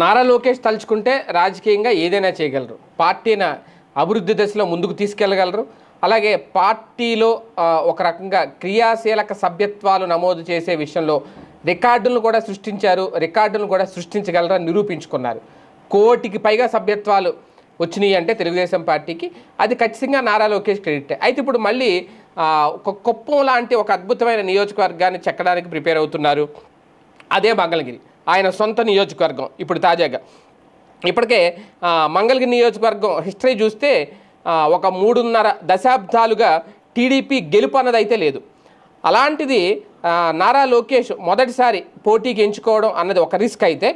నారా లోకేష్ తలుచుకుంటే రాజకీయంగా ఏదైనా చేయగలరు. పార్టీని అభివృద్ధి దశలో ముందుకు తీసుకెళ్ళగలరు. అలాగే పార్టీలో ఒక రకంగా క్రియాశీలక సభ్యత్వాలు నమోదు చేసే విషయంలో రికార్డులను కూడా సృష్టించారు రికార్డులను కూడా సృష్టించగలరని నిరూపించుకున్నారు. కోటికి పైగా సభ్యత్వాలు వచ్చినాయి అంటే తెలుగుదేశం పార్టీకి. అది ఖచ్చితంగా నారా లోకేష్ క్రెడిట్. అయితే ఇప్పుడు మళ్ళీ ఒక కుప్పం లాంటి ఒక అద్భుతమైన నియోజకవర్గాన్ని చెక్కడానికి ప్రిపేర్ అవుతున్నారు. అదే మంగళగిరి. ఆయన సొంత నియోజకవర్గం ఇప్పుడు తాజాగా. ఇప్పటికే మంగళగిరి నియోజకవర్గం హిస్టరీ చూస్తే ఒక మూడున్నర దశాబ్దాలుగా టీడీపీ గెలుపు అన్నదైతే లేదు. అలాంటిది నారా లోకేష్ మొదటిసారి పోటీకి ఎంచుకోవడం అన్నది ఒక రిస్క్ అయితే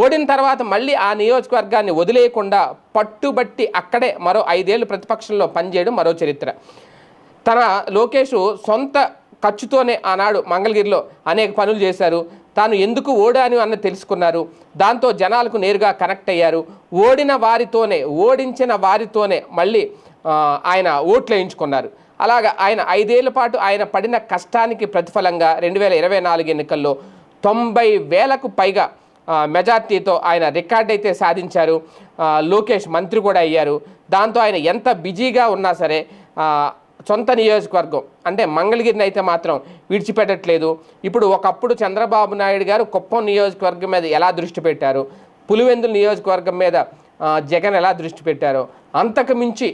ఓడిన తర్వాత మళ్ళీ ఆ నియోజకవర్గాన్ని వదిలేయకుండా పట్టుబట్టి అక్కడే మరో ఐదేళ్ళు ప్రతిపక్షంలో పనిచేయడం మరో చరిత్ర. తన లోకేష్ సొంత ఖర్చుతోనే ఆనాడు మంగళగిరిలో అనేక పనులు చేశారు. తాను ఎందుకు ఓడాను అన్న తెలుసుకున్నారు. దాంతో జనాలకు నేరుగా కనెక్ట్ అయ్యారు. ఓడిన వారితోనే ఓడించిన వారితోనే మళ్ళీ ఆయన ఓట్లు వేయించుకున్నారు. అలాగా ఆయన ఐదేళ్ళ పాటు ఆయన పడిన కష్టానికి ప్రతిఫలంగా రెండు వేల ఇరవై నాలుగు ఎన్నికల్లో తొంభై వేలకు పైగా మెజార్టీతో ఆయన రికార్డ్ అయితే సాధించారు. లోకేష్ మంత్రి కూడా అయ్యారు. దాంతో ఆయన ఎంత బిజీగా ఉన్నా సరే సొంత నియోజకవర్గం. అంటే మంగళగిరిని అయితే మాత్రం విడిచిపెట్టట్లేదు. ఇప్పుడు ఒకప్పుడు చంద్రబాబు నాయుడు గారు కుప్పం నియోజకవర్గం మీద ఎలా దృష్టి పెట్టారు? పులివెందుల నియోజకవర్గం మీద జగన్ ఎలా దృష్టి పెట్టారో? అంతకు మించి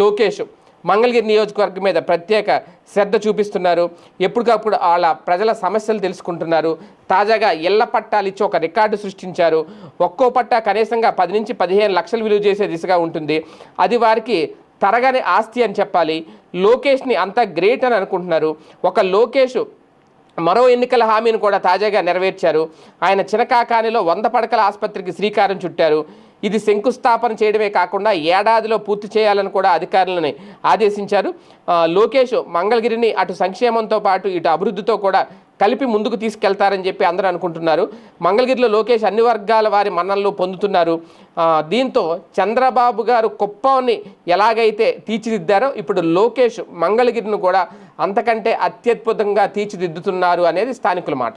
లోకేష్ మంగళగిరి నియోజకవర్గం మీద ప్రత్యేక శ్రద్ధ చూపిస్తున్నారు. ఎప్పటికప్పుడు వాళ్ళ ప్రజల సమస్యలు తెలుసుకుంటున్నారు. తాజాగా ఇళ్ళ పట్టాలు ఇచ్చి ఒక రికార్డు సృష్టించారు. ఒక్కో పట్టా కనీసంగా పది నుంచి పదిహేను లక్షలు విలువ చేసే దిశగా ఉంటుంది. అది వారికి తరగని ఆస్తి అని చెప్పాలి. లోకేష్ని అంత గ్రేట్ అని అనుకుంటున్నారు. ఒక లోకేష్ మరో ఎన్నికల హామీని కూడా తాజాగా నెరవేర్చారు. ఆయన చినకాకానిలో వంద పడకల ఆసుపత్రికి శ్రీకారం చుట్టారు. ఇది శంకుస్థాపన చేయడమే కాకుండా ఏడాదిలో పూర్తి చేయాలని కూడా అధికారులని ఆదేశించారు. లోకేష్ మంగళగిరిని అటు సంక్షేమంతో పాటు ఇటు అభివృద్ధితో కూడా కలిపి ముందుకు తీసుకెళ్తారని చెప్పి అందరూ అనుకుంటున్నారు. మంగళగిరిలో లోకేష్ అన్ని వర్గాల వారి మన్ననలు పొందుతున్నారు. దీంతో చంద్రబాబు గారు కుప్పాన్ని ఎలాగైతే తీర్చిదిద్దారో ఇప్పుడు లోకేష్ మంగళగిరిని కూడా అంతకంటే అత్యద్భుతంగా తీర్చిదిద్దుతున్నారు అనేది స్థానికుల మాట.